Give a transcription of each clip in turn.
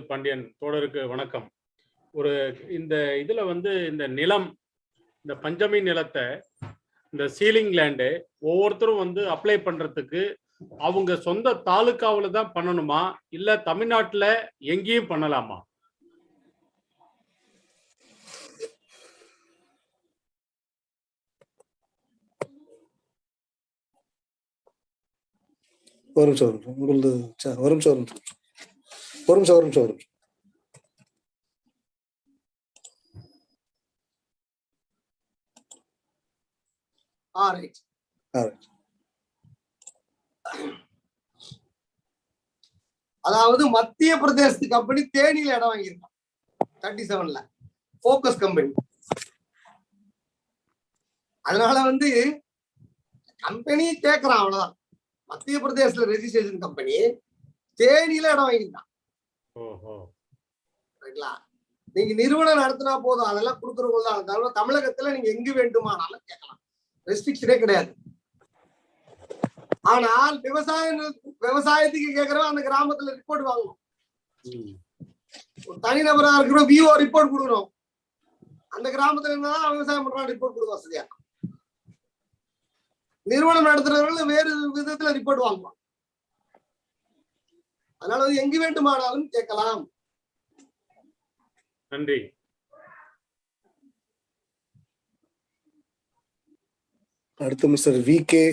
பாண்டியன் தோழருக்கு வணக்கம். ஒரு இந்த இதுல வந்து இந்த நிலம் இந்த பஞ்சமி நிலத்தை இந்த சீலிங் லேண்டு ஒவ்வொருத்தரும் வந்து அப்ளை பண்றதுக்கு அவங்க சொந்த தாலுக்காவுல தான் பண்ணணுமா? இல்ல தமிழ்நாட்டுல எங்கேயும் பண்ணலாமா? ஒரு நிமிஷம் ஒரு நிமிஷம். உங்களது ஒரு நிமிஷம் ஒரு நிமிஷம். ஒரு நிமிஷம் ஒரு நிமிஷம் ஒரு நிமிஷம். அதாவது மத்திய பிரதேசத்து கம்பெனி தேனியில இடம் வாங்கியிருக்கான். தேர்ட்டி செவன்ல போக்கஸ் கம்பெனி அதனால வந்து கம்பெனி கேட்கறான் அவ்வளவுதான். மத்திய பிரதேசல ரெஜிஸ்ட்ரேஷன் கம்பெனி தேனியில இடம் வாங்கியிருக்கான். ஓஹோ. ரைங்களா நீங்க நிறுவனம் நடத்தினா போதும். அதெல்லாம் கொடுக்குறவங்க தான். அதனால தமிழகத்துல நீங்க எங்கு வேண்டுமானாலும் கேட்கலாம். ரெஸ்ட்ரிக்ஷனே கிடையாது. ஆனால் விவசாயம் விவசாயத்துக்கு கேட்கறவன் அந்த கிராமத்துல ரிப்போர்ட் வாங்கணும். ஒரு தனிநபரா இருக்கிற விஓ ரிப்போர்ட் கொடுக்கணும். அந்த கிராமத்துல இருந்தா விவசாயம் பண்றான் ரிப்போர்ட் கொடுக்க வசதியா. நிறுவனம் நடத்துறவர்கள் வேறு விதத்துல ரிப்போர்ட் வாங்குவாங்க. அதனால வந்து எங்கு வேண்டுமானாலும் கேட்கலாம். நன்றி. அடுத்து mister V K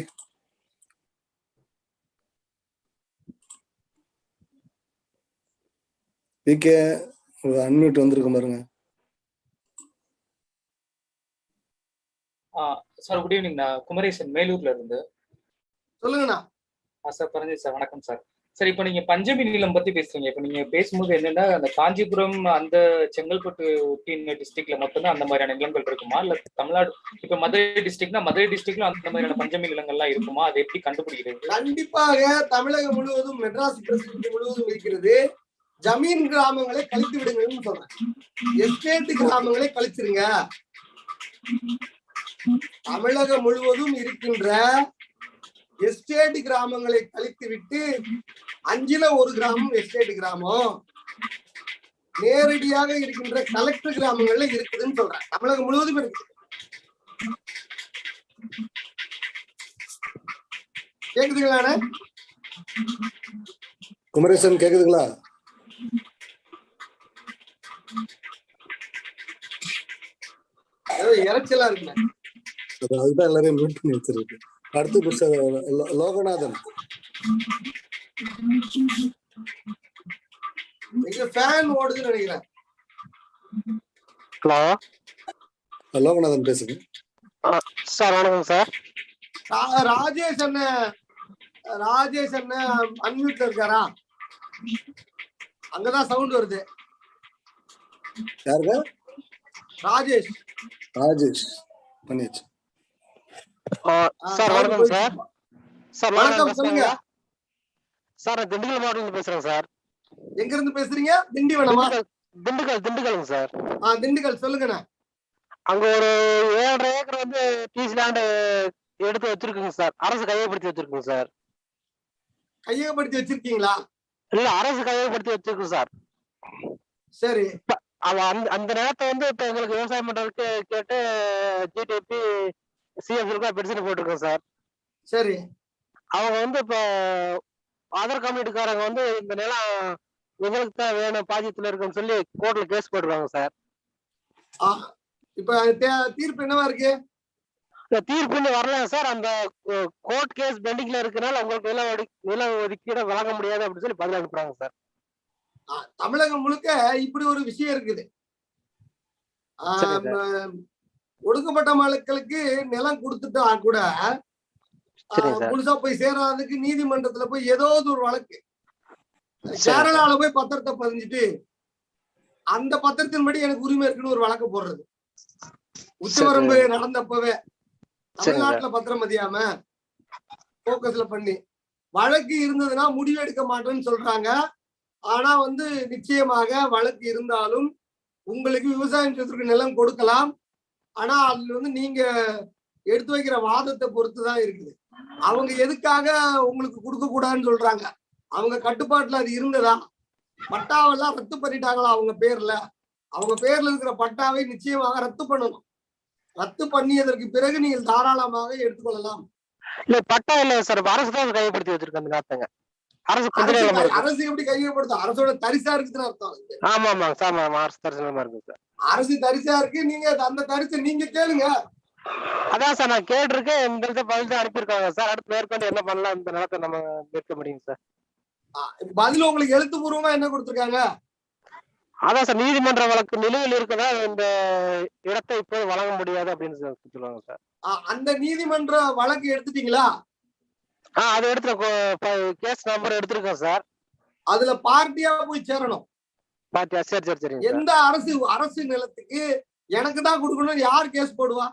V K unmute வந்திருக்கு பாருங்க. சார் குட் ஈவினிங் நான் குமரேசன் மேலூர்ல இருந்து. சொல்லுங்கண்ணா. ஆ சார் பரஞ்சன் சார் வணக்கம் சார் சரி இப்ப நீங்க பஞ்சமி நிலம் பத்தி பேசுறீங்க. இப்ப நீங்க பேசும்போது என்னன்னா அந்த காஞ்சிபுரம் அந்த செங்கல்பட்டு ஒட்டின டிஸ்ட்ரிக்ட்ல மட்டும்தான் அந்த மாதிரியான நிலங்கள் இருக்குமா? இல்ல தமிழ்நாடு இப்ப மதுரை டிஸ்ட்ரிக்ட்னா மதுரை டிஸ்ட்ரிக்ட்ல அந்த மாதிரியான பஞ்சமி நிலங்கள்லாம் இருக்குமா? அதை எப்படி கண்டுபிடிக்கிறது? கண்டிப்பாக தமிழகம் முழுவதும் மெட்ராஸ் பிரசிடென்ட் முழுவதும் இருக்கிறது. ஜமீன் கிராமங்களை கழித்து விடுங்கன்னு சொல்றேன். எஸ்டேட் கிராமங்களை கழிச்சிருங்க. தமிழகம் முழுவதும் இருக்கின்ற எஸ்டேட் கிராமங்களை கழித்து விட்டு அஞ்சுல ஒரு கிராமம் எஸ்டேட் கிராமம். நேரடியாக இருக்கின்ற கலெக்டர் கிராமங்கள்ல இருக்குதுன்னு சொல்றேன் தமிழகம் முழுவதும் இருக்குது. கேக்குதுங்களாண்ணே குமரேசன் கேக்குதுங்களா? இறைச்சலா இருக்குண்ணே. அது அதுதான் எல்லாரையும் மியூட் பண்ணி வச்சிருக்கு அடுத்து மிஸ்டர் லோகநாதன். இங்க ஃபேன் ஓடுதுன்னு நினைக்கிறேன். ஹலோ? லோகநாதன் பேசுங்க. சார் வணக்கம் சார். ராஜேஷ் அண்ணன் ராஜேஷ் அண்ணன் அன்மியூட்ல இருக்காரா? அங்கதான் சவுண்ட் வருது. யாருங்க? ராஜேஷ். ராஜேஷ். பண்ணியாச்சு. சார் வணக்கம். சார். சார் வணக்கம், சொல்லுங்க. சார் திண்டுக்கல் மாவட்டத்துல பேசுறேன் சார். எங்க இருந்து பேசுறீங்க திண்டிவனமா திண்டுக்கல் திண்டுக்கல் திண்டுக்கலுங்க சார். ஆ திண்டுக்கல் சொல்லுங்கண்ணே. அங்க ஒரு ஏழரை ஏக்கர் வந்து பீஸ் லேண்ட் எடுத்து வச்சிருக்குங்க சார். அரசு கையப்படுத்தி வச்சிருக்குங்க சார். கையகப்படுத்தி வச்சிருக்கீங்களா? இல்ல அரசு கையப்படுத்தி வச்சிருக்கு சார். சரி. அந்த அந்த நேரத்தை வந்து இப்ப எங்களுக்கு விவசாயம் பண்றதுக்கு கேட்டு ஜிடிபி சிஎஃப் பெருசு போட்டிருக்கோம் சார். சரி. அவங்க வந்து இப்போ ஆதார் கம்யூனிட்டிக்காரங்க வந்து இந்த நிலம் எங்களுக்கு தான் வேணும் பாஜகத்துல இருக்குன்னு சொல்லி கோர்ட்ல கேஸ் போட்டுருவாங்க சார். ஆ இப்ப தே- தீர்ப்பு என்னவா இருக்கு? தீர்ப்பு இன்னும் வரல சார். அந்த கோர்ட் கேஸ் பெண்டிங்ல இருக்கனால உங்களுக்கு நில ஒதுக்கி நில ஒதுக்கீடு வழங்க முடியாது அப்படின்னு சொல்லி பதில் அனுப்புறாங்க சார். தமிழகம் முழுக்க இப்படி ஒரு விஷயம் இருக்குது. ஒடுக்கப்பட்ட மக்களுக்கு நிலம் கொடுத்துட்டா கூட. முழுசா போய் சேராததுக்கு நீதிமன்றத்துல போய் ஏதோ ஒரு வழக்கு. கேரளால போய் பத்திரத்தை பதிஞ்சுட்டு அந்த பத்திரத்தின்படி எனக்கு உரிமை இருக்குன்னு ஒரு வழக்கு போடுறது. உச்சவரம்பு நடந்தப்பவே தமிழ்நாட்டுல பத்திரம் மதியாம போக்கஸ்ல பண்ணி வழக்கு இருந்ததுன்னா முடிவு எடுக்க மாட்டேன்னு சொல்றாங்க. ஆனா வந்து நிச்சயமாக வழக்கு இருந்தாலும் உங்களுக்கு விவசாயம் செய்வதற்கு நிலம் கொடுக்கலாம். ஆனா அதுல வந்து நீங்க எடுத்து வைக்கிற வாதத்தை பொறுத்துதான் இருக்குது. அவங்க எதுக்காக உங்களுக்கு கொடுக்க கூடாதுன்னு சொல்றாங்க. அவங்க கட்டுப்பாட்டுல அது இருந்ததா? பட்டாவெல்லாம் ரத்து பண்ணிட்டாங்களா அவங்க பேர்ல? அவங்க பேர்ல இருக்கிற பட்டாவை நிச்சயமாக ரத்து பண்ணணும். ரத்து பண்ணியதற்கு பிறகு நீங்கள் தாராளமாக எடுத்துக்கொள்ளலாம். இல்ல பட்டா இல்ல சார்? அரசு தான் கையப்படுத்தி வச்சிருக்கு அந்த நிலத்தைங்க அரசு அரசு எப்படி கையப்படுத்தும் அரசோட தரிசா இருக்குதுன்னு அர்த்தம். ஆமா சார் ஆமா, ஆமா அரசு தரிசனமா இருக்கு சார். அரசு தரிசா இருக்கு. நீங்க அந்த தரிசை நீங்க கேளுங்க. அதான் சார் நான் கேட்டிருக்கேன். இந்த இடத்த பதில் தான் அனுப்பியிருக்காங்க சார். அடுத்து மேற்கொண்டு என்ன பண்ணலாம் இந்த நிலத்தை நம்ம மீட்க முடியும் சார். பதில் உங்களுக்கு எழுத்துப்பூர்வமா என்ன கொடுத்திருக்காங்க? அதான் சார் நீதிமன்ற வழக்கு நிலுவையில் இருக்கதா இந்த இடத்தை இப்போது வழங்க முடியாது அப்படின்னு சொல்லுவாங்க சார். அந்த நீதிமன்ற வழக்கு எடுத்துட்டீங்களா? ஆ அது எடுத்து கேஸ் நம்பர் எடுத்திருக்கோம் சார் அதுல பார்ட்டியா போய் சேரணும். பாத்தியா சரி சரி சார் எந்த அரசு அரசு நிலத்துக்கு எனக்கு தான் கொடுக்கணும் யார் கேஸ் போடுவா?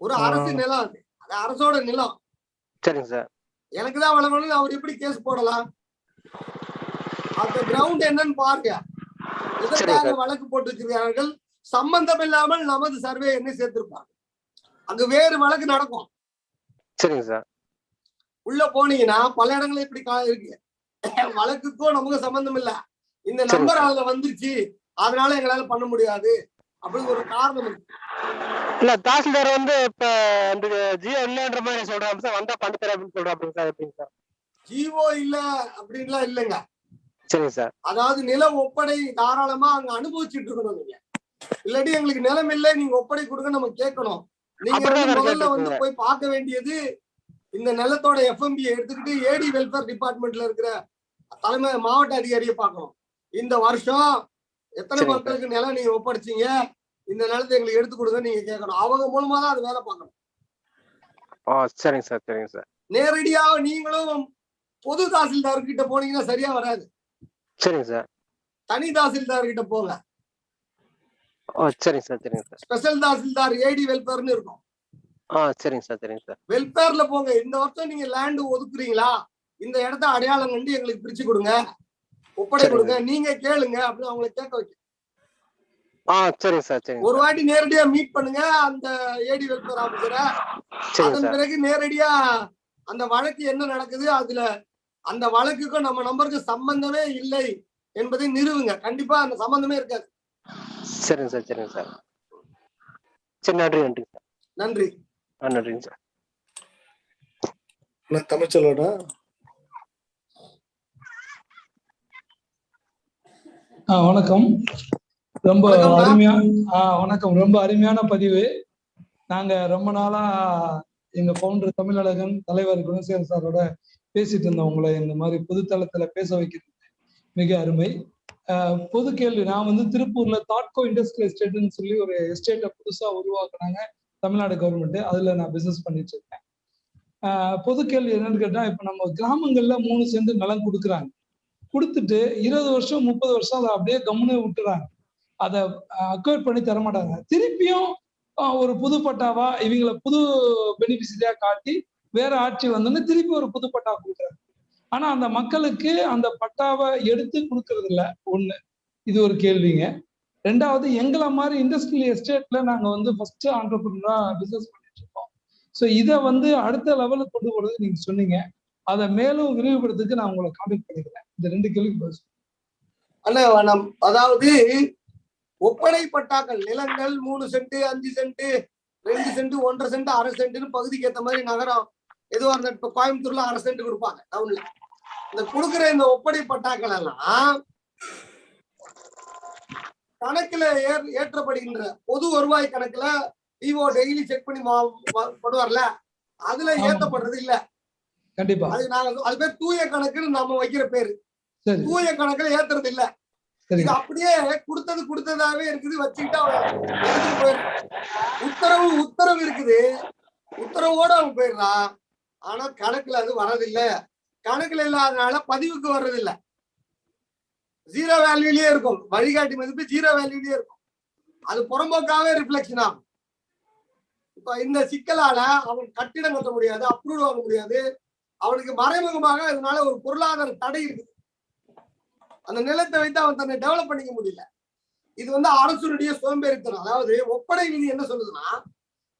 ஒரு அரசு. நிலம் அது. அது அரசோட நிலம். சரிங்க சார் எனக்கு தான் வழங்கணும் அவர் எப்படி கேஸ் போடலாம்? அந்த கிரவுண்ட் என்னன்னு பாருங்க. எதற்காக சார். வழக்கு போட்டு வச்சிருக்கிறார்கள் சம்பந்தம் இல்லாமல் நமது சர்வே என்ன சேர்த்திருப்பாங்க அங்க வேறு வழக்கு நடக்கும். சரிங்க சார். உள்ள போனீங்கன்னா பல இடங்கள்ல இப்படி கா- இருக்கு. வழக்குக்கும் நமக்கு சம்பந்தம் இல்ல. இந்த. நம்பர் அதுல வந்துருச்சு. அதனால எங்களால பண்ண முடியாது. அப்படி ஒரு காரணம் இருக்கு. இல்ல தாசில்தார் வந்து இப்ப இந்த ஜியோ இல்லைன்ற மாதிரி சொல்றாங்க சார். வந்தா பண்ணி தரேன் அப்படின்னு சொல்றாங்க சார் எப்படிங்க சார்? ஜீவோ இல்ல அப்படின்லாம் இல்லைங்க. சரிங்க சார். அதாவது நில ஒப்படை தாராளமா அங்க அனுபவிச்சுட்டு இருக்கணும் நீங்க. இல்லாட்டி எங்களுக்கு நிலம் இல்லை நீங்க ஒப்படை கொடுங்க நம்ம கேட்கணும். நீங்க முதல்ல வந்து. போய் பார்க்க வேண்டியது இந்த நிலத்தோட எஃப்எம்பி எடுத்துக்கிட்டு ஏடி வெல்ஃபேர் டிபார்ட்மெண்ட்ல இருக்கிற தலைமை மாவட்ட அதிகாரியை பார்க்கணும். இந்த வருஷம் எத்தனை மக்களுக்கு நிலம் நீங்க ஒப்படைச்சீங்க? இந்த நிலத்தை எங்களுக்கு எடுத்து கொடுங்க நீங்க கேட்கணும். அவங்க மூலமா தான் அது வேலை பார்க்கணும். சரிங்க சார் சரிங்க சார். நேரடியா நீங்களும் பொது தாசில்தார் கிட்ட போனீங்கன்னா சரியா வராது. சரிங்க சார். தனி தாசில்தார் கிட்ட போங்க. சரிங்க சார் சரிங்க சார். ஸ்பெஷல் தாசில்தார் ஏடி வெல்ஃபேர்னு இருக்கும். ஆ சரிங்க சார் சரிங்க சார். வெல்ஃபேர்ல போங்க. இந்த வருஷம் நீங்க லேண்ட் ஒதுக்குறீங்களா? இந்த இடத்த அடையாளம் கண்டு எங்களுக்கு பிரிச்சு கொடுங்க. ஒப்படை. கொடுங்க. நீங்க கேளுங்க அப்படின்னு அவங்களை கேட்க வைக்க. ஆ சரிங்க சார் சரிங்க ஒரு வாட்டி நேரடியா மீட் பண்ணுங்க. அந்த ஏடி வெல்ஃபேர் ஆபீசரை அதன் சார். பிறகு நேரடியா அந்த வழக்கு என்ன நடக்குது? அதுல அந்த வழக்குக்கும் நம்ம நம்பருக்கு சம்பந்தமே இல்லை என்பதை நிறுவுங்க. கண்டிப்பா அந்த சம்பந்தமே இருக்காது. சரிங்க சார் சரிங்க சார். சரி நன்றி நன்றிங்க சார். நன்றி. ஆ நன்றிங்க சார். நான் தமிழ்ச்செல்வனா? ஆ வணக்கம். ரொம்ப. அருமையா ஆ வணக்கம். ரொம்ப அருமையான பதிவு. நாங்க ரொம்ப நாளா எங்க ஃபவுண்டர் தமிழழகன் தலைவர் குணசேகர் சாரோட பேசிட்டு இருந்தோம் உங்களை இந்த மாதிரி பொதுத்தளத்துல பேச வைக்கிறது மிக அருமை. பொது கேள்வி. நான் வந்து திருப்பூர்ல தாட்கோ இண்டஸ்ட்ரியல் எஸ்டேட்னு சொல்லி ஒரு எஸ்டேட்டை புதுசா உருவாக்குனாங்க தமிழ்நாடு கவர்மெண்ட் அதுல நான் பிசினஸ் பண்ணிட்டு இருக்கேன். ஆஹ் பொது கேள்வி என்னன்னு கேட்டா இப்ப நம்ம கிராமங்கள்ல மூணு சென்ட் நிலம் கொடுக்குறாங்க. கொடுத்துட்டு இருபது வருஷம் முப்பது வருஷம் அதை அப்படியே கம்முனே விட்டுறாங்க. அதை அக்வயர் பண்ணி தர மாட்டாங்க. திருப்பியும் ஒரு புது பட்டாவா இவங்கள புது பெனிஃபிஷரியா காட்டி வேற ஆட்சி வந்தோன்னு திருப்பி ஒரு புது பட்டா கொடுக்குறாங்க. ஆனா அந்த மக்களுக்கு அந்த பட்டாவை எடுத்து கொடுக்கறது இல்ல ஒண்ணு இது ஒரு கேள்விங்க. ரெண்டாவது எங்களை மாதிரி இண்டஸ்ட்ரியல் எஸ்டேட்ல நாங்க வந்து ஃபர்ஸ்ட் ஆண்டர்பிரினரா பிசினஸ் பண்ணிட்டு இருக்கோம். ஸோ இதை வந்து அடுத்த லெவலுக்கு கொண்டு போறது நீங்க சொன்னீங்க. அதை மேலும் விரிவுபடுத்துக்கு நான் உங்களை காண்டாக்ட் பண்ணிக்கிறேன். இந்த ரெண்டு கேள்விக்கு பதில் சொல்லுங்க. அண்ணா நம் அதாவது ஒப்படை பட்டாக்கள் நிலங்கள் மூணு சென்ட் அஞ்சு சென்ட் ரெண்டு சென்ட் ஒன்றரை சென்ட் அரை சென்ட்னு பகுதிக்கு ஏற்ற மாதிரி நகரம் எதுவாக இருந்தா இப்ப கோயம்புத்தூர்ல அரை சென்ட் கொடுப்பாங்க டவுன்ல இந்த கொடுக்குற இந்த ஒப்படை பட்டாக்கள் எல்லாம் கணக்குல ஏற்- ஏற்றப்படுகின்ற பொது வருவாய் கணக்குல டிஓ டெய்லி செக் பண்ணி பண்ணுவார்ல? அதுல. ஏத்தப்படுறது இல்ல. கண்டிப்பா. அது நாங்க அது பேர் தூய கணக்குன்னு நாம வைக்கிற பேரு. தூய கணக்குல ஏத்துறது இல்ல. இது அப்படியே கொடுத்தது கொடுத்ததாவே இருக்குது வச்சுக்கிட்டு அவன் போயிடுறான் உத்தரவு உத்தரவு இருக்குது. உத்தரவோட அவன் போயிடுறான். ஆனா கணக்குல அது வர்றதில்ல கணக்குல இல்லாதனால பதிவுக்கு வர்றதில்ல. ஜீரோ வேல்யூலயே இருக்கும். வழிகாட்டி மதிப்பு ஜீரோ வேல்யூலயே இருக்கும். அது புறம்போக்காவே ரிஃப்ளெக்ஷன் ஆகும். இப்ப இந்த சிக்கலால அவன் கட்டிடம் கட்ட முடியாது அப்ரூவ் வாங்க முடியாது. அவனுக்கு மறைமுகமாக அதனால ஒரு பொருளாதார தடை இருக்குது. அந்த நிலத்தை வைத்து அவன் தன்னை டெவலப் பண்ணிக்க முடியல. இது வந்து அரசுடைய சோம்பேறித்தனம் அதாவது ஒப்படை விதி என்ன சொல்லுதுன்னா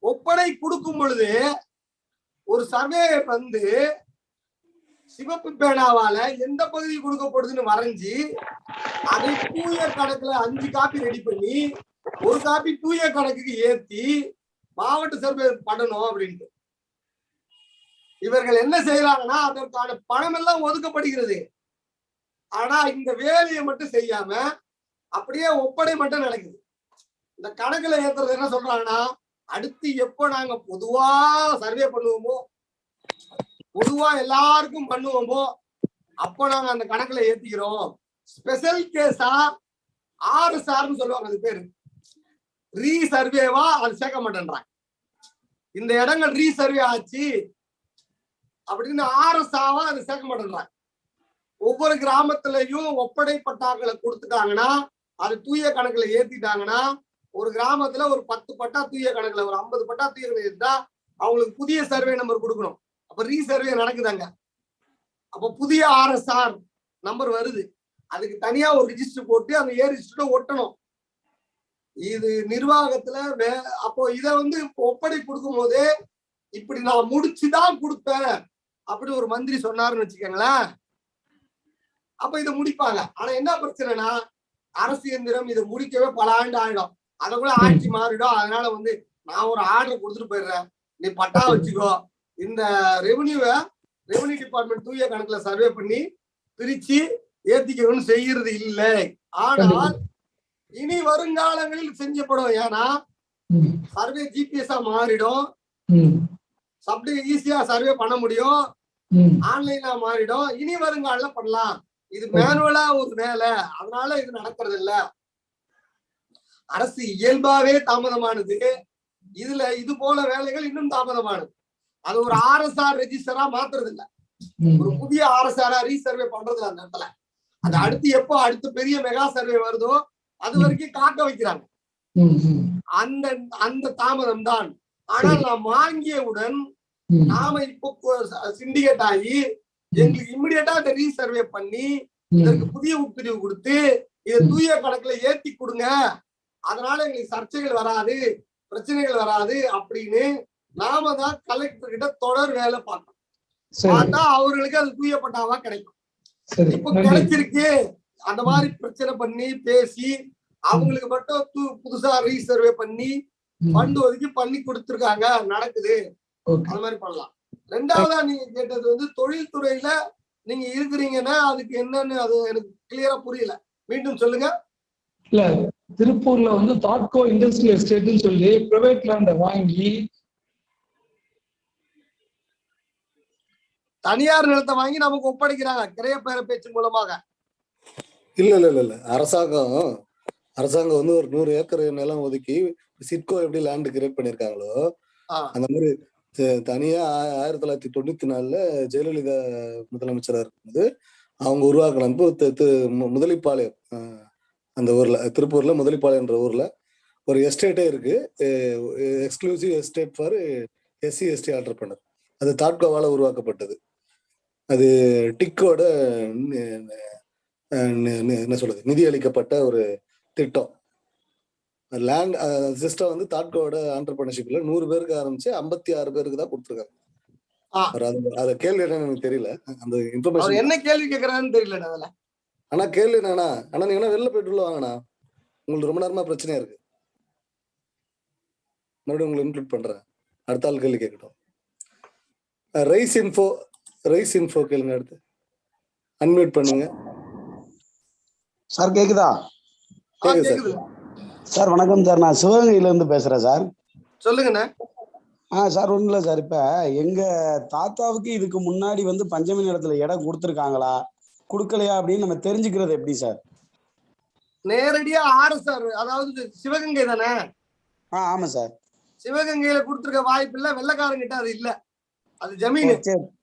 ஒப்படை கொடுக்கும் பொழுது ஒரு சர்வேயர் வந்து சிவப்பு பேனாவால எந்த பகுதி கொடுக்கப்படுதுன்னு வரைஞ்சி அதை தூய கணக்குல அஞ்சு காப்பி ரெடி பண்ணி ஒரு காப்பி தூய கணக்குக்கு ஏத்தி மாவட்ட சர்வே பண்ணணும் அப்படின்ட்டு. இவர்கள் என்ன செய்யறாங்கன்னா அதற்கான பணம் எல்லாம் ஒதுக்கப்படுகிறது. ஆனா இந்த வேலையை மட்டும் செய்யாம அப்படியே ஒப்படை மட்டும் நடக்குது. இந்த கணக்குல ஏத்துறது என்ன சொல்றாங்கன்னா அடுத்து எப்போ நாங்க பொதுவா சர்வே பண்ணுவோமோ பொதுவா எல்லாருக்கும் பண்ணுவோமோ அப்போ நாங்க அந்த கணக்குல ஏத்திக்கிறோம். ஸ்பெஷல் கேஸா ஆறு சார்னு சொல்லுவாங்க அது பேரு. ரீ சர்வேவா அது சேர்க்க மாட்டேன்றாங்க. இந்த இடங்கள் ரீ சர்வே ஆச்சு அப்படின்னு ஆறு சாவா அது சேர்க்க மாட்டேன்றாங்க. ஒவ்வொரு கிராமத்திலையும் ஒப்படை பட்டாக்களை கொடுத்துட்டாங்கன்னா அது தூய கணக்குல ஏத்திட்டாங்கன்னா ஒரு கிராமத்துல ஒரு பத்து பட்டா தூய கணக்குல ஒரு ஐம்பது பட்டா தூய கணக்கு ஏத்தா அவங்களுக்கு புதிய சர்வே நம்பர் கொடுக்கணும். அப்ப ரீசர்வே நடக்குதாங்க. அப்ப புதிய ஆர்எஸ்ஆர் நம்பர் வருது. அதுக்கு தனியா ஒரு ரிஜிஸ்டர் போட்டு அந்த ஏ ரிஜிஸ்டர் ஒட்டணும். இது நிர்வாகத்துல வே அப்போ இத வந்து ஒப்படை கொடுக்கும் போது இப்படி நான் முடிச்சுதான் கொடுப்பேன் அப்படி ஒரு மந்திரி சொன்னாருன்னு வச்சுக்கோங்களேன். அப்ப இதை முடிப்பாங்க. ஆனா என்ன பிரச்சனைனா அரசு இயந்திரம் இதை முடிக்கவே பல ஆண்டு ஆயிடும். அதை கூட ஆட்சி மாறிடும். அதனால வந்து நான் ஒரு ஆர்டர் கொடுத்துட்டு போயிடுறேன். நீ பட்டா வச்சுக்கோ. இந்த ரெவன்யூவை ரெவன்யூ டிபார்ட்மெண்ட் தூய கணக்குல சர்வே பண்ணி பிரிச்சு ஏத்திக்கணும்னு செய்யறது இல்லை. ஆனால் இனி வருங்காலங்களில் செஞ்சப்படும். ஏன்னா சர்வே ஜிபிஎஸ்ஆ மாறிடும். சப்டி ஈஸியா சர்வே பண்ண முடியும். ஆன்லைனா மாறிடும். இனி வருங்கால பண்ணலாம். இது மேனுவலா ஒரு வேலை. அதனால இது நடக்கிறது இல்ல. அரசு இயல்பாவே தாமதமானது. இதுல இது போல வேலைகள் இன்னும் தாமதமானது. அது ஒரு ஆர்எஸ்ஆர் ரெஜிஸ்டரா மாத்துறது இல்ல ஒரு புதிய ஆர்எஸ்ஆரா ரீசர்வே பண்றது அந்த இடத்துல. அது அடுத்து எப்போ அடுத்து பெரிய மெகா சர்வே வருதோ அது வரைக்கும் காக்க வைக்கிறாங்க. அந்த அந்த தாமதம் தான். ஆனால் நாம் வாங்கியவுடன். நாம இப்போ சிண்டிகேட் ஆகி எங்களுக்கு இமிடியட்டா அந்த ரீசர்வே பண்ணி இதற்கு புதிய உட்பிரிவு கொடுத்து இதை தூய கணக்குல ஏத்தி கொடுங்க. அதனால எங்களுக்கு சர்ச்சைகள் வராது பிரச்சனைகள் வராது அப்படின்னு நாம தான் கலெக்டர் கிட்ட தொடர் வேலை பார்க்கணும். பார்த்தா அவர்களுக்கு அது தூய பட்டாவா கிடைக்கும் இப்ப கிடைச்சிருக்கு. அந்த மாதிரி பிரச்சனை பண்ணி பேசி அவங்களுக்கு மட்டும் புதுசா ரீசர்வே பண்ணி ஃபண்ட் ஒதுக்கி பண்ணி கொடுத்துருக்காங்க. நடக்குது. அது மாதிரி பண்ணலாம். ரெண்டாவதா நீங்க கேட்டது வந்து தொழில்துறையில நீங்க இருக்கிறீங்கன்னா அதுக்கு என்னன்னு அது எனக்கு கிளியரா புரியல. மீண்டும் சொல்லுங்க. இல்ல திருப்பூர்ல வந்து தாட்கோ இண்டஸ்ட்ரியல் எஸ்டேட்னு சொல்லி பிரைவேட் லேண்ட வாங்கி தனியார் நிலத்தை வாங்கி நமக்கு ஒப்படைக்கிறாங்க. கிரைய பேர பேச்சு மூலமாக. இல்ல இல்ல இல்ல இல்ல. அரசாங்கம் அரசாங்கம் வந்து ஒரு நூறு ஏக்கர் நிலம் ஒதுக்கி சிட்கோ எப்படி லேண்ட் கிரியேட் பண்ணிருக்காங்களோ. அந்த மாதிரி தனியா ஆயிரத்தி தொள்ளாயிரத்தி தொண்ணூத்தி நாலுல ஜெயலலிதா முதலமைச்சரா இருக்கும்போது அவங்க உருவாக்கின முதலிப்பாளையம் அந்த ஊர்ல திருப்பூர்ல முதலிப்பாளையம்ன்ற ஊர்ல ஒரு எஸ்டேட்டே இருக்கு. Exclusive estate for SC ST entrepreneur அது தாட்கோவால உருவாக்கப்பட்டது. அது டிக்கோட என்ன சொல்றது நிதி அளிக்கப்பட்ட ஒரு திட்டம். லேண்ட் சிஸ்டம் வந்து தாட்கோட ஆண்டர்பிரினர்ஷிப்ல நூறு பேருக்கு ஆரம்பிச்சு ஐம்பத்தி ஆறு பேருக்கு தான் கொடுத்துருக்காங்க. அது கேள்வி என்னன்னு எனக்கு தெரியல. அந்த இன்ஃபர்மேஷன் என்ன கேள்வி கேக்குறாருன்னு தெரியல அதுல. ஆனா கேள்வி என்னன்னா ஆனா நீங்க வெளில போயிட்டு உள்ள வாங்கண்ணா. உங்களுக்கு ரொம்ப நேரமா பிரச்சனையா இருக்கு. மறுபடியும் உங்களை இன்க்ளூட் பண்றேன். அடுத்த ஆள் கேள்வி கேட்கட்டும். ரைஸ் இன்ஃபோ ரைஸ் இன்ஃபோ கேளுங்க அடுத்து. அன்மியூட் பண்ணுங்க. சார் கேக்குதா? ஆ, கேக்குது சார். சார் வணக்கம் சார். நான் சிவகங்கையில இருந்து பேசுறேன் சார். சொல்லுங்கண்ணே. ஆ சார் ஒண்ணும் இல்ல சார். இப்ப எங்க தாத்தாவுக்கு இதுக்கு முன்னாடி வந்து பஞ்சமி நிலத்துல இடம் கொடுத்துருக்காங்களா? கொடுக்கலையா அப்படின்னு நம்ம தெரிஞ்சுக்கிறது எப்படி சார்? நேரடியா ஆர்எஸ்ஆர் அதாவது சிவகங்கை தானே? ஆ ஆமா சார். சிவகங்கையில கொடுத்துருக்க வாய்ப்பு இல்ல. வெள்ளக்காரங்கிட்ட அது இல்ல. அது ஜமீன். சரி.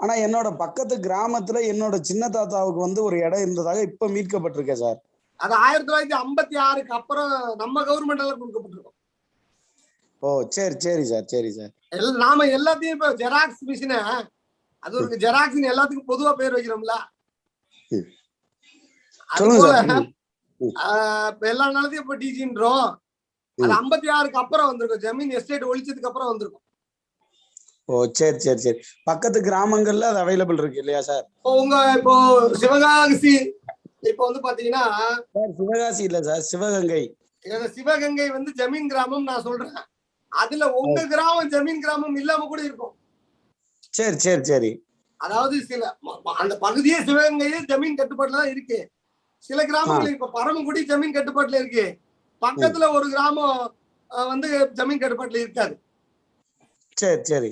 ஆனா என்னோட பக்கத்து கிராமத்துல என்னோட சின்ன தாத்தாவுக்கு வந்து ஒரு இடம் இருந்ததாக இப்ப மீட்கப்பட்டிருக்கேன் சார். அது ஆயிரத்தி தொள்ளாயிரத்தி ஐம்பத்தி ஆறுக்கு அப்புறம் நம்ம கவர்மெண்ட்ல கொடுக்கப்பட்டிருக்கோம். ஓ சரி சரி சார் சரி சார். நாம எல்லாத்தையும் இப்ப ஜெராக்ஸ் மிஷினை அது ஒரு ஜெராக்ஸ் எல்லாத்துக்கும் பொதுவா பேர் வைக்கிறோம்ல. எல்லா நிலத்தையும் இப்ப டிஜின்றோம் அது. ஐம்பத்தி ஆறுக்கு அப்புறம் வந்திருக்கும். ஜமீன் எஸ்டேட் ஒழிச்சதுக்கு அப்புறம் வந்திருக்கும். ஓ சரி சரி சரி. பக்கத்து கிராமங்கள்ல அது அவைலபிள் இருக்கு இல்லையா சார் உங்க இப்போ சிவகாசி இப்போ வந்து பாத்தீங்கன்னா சார் சிவகாசி இல்ல சார் சிவகங்கை. சிவகங்கை வந்து ஜமீன் கிராமம் நான் சொல்றேன். அதுல உங்க கிராமம் ஜமீன் கிராமம் இல்லாம கூட இருக்கும். சரி சரி சரி. அதாவது சில அந்த பகுதியே சிவகங்கையே ஜமீன் கட்டுப்பாட்டுல தான் இருக்கு. சில கிராமங்கள் இப்ப பரமக்குடி ஜமீன் கட்டுப்பாட்டுல இருக்கு. பக்கத்துல ஒரு கிராமம் வந்து ஜமீன் கட்டுப்பாட்டுல இருக்காது. சரி சரி.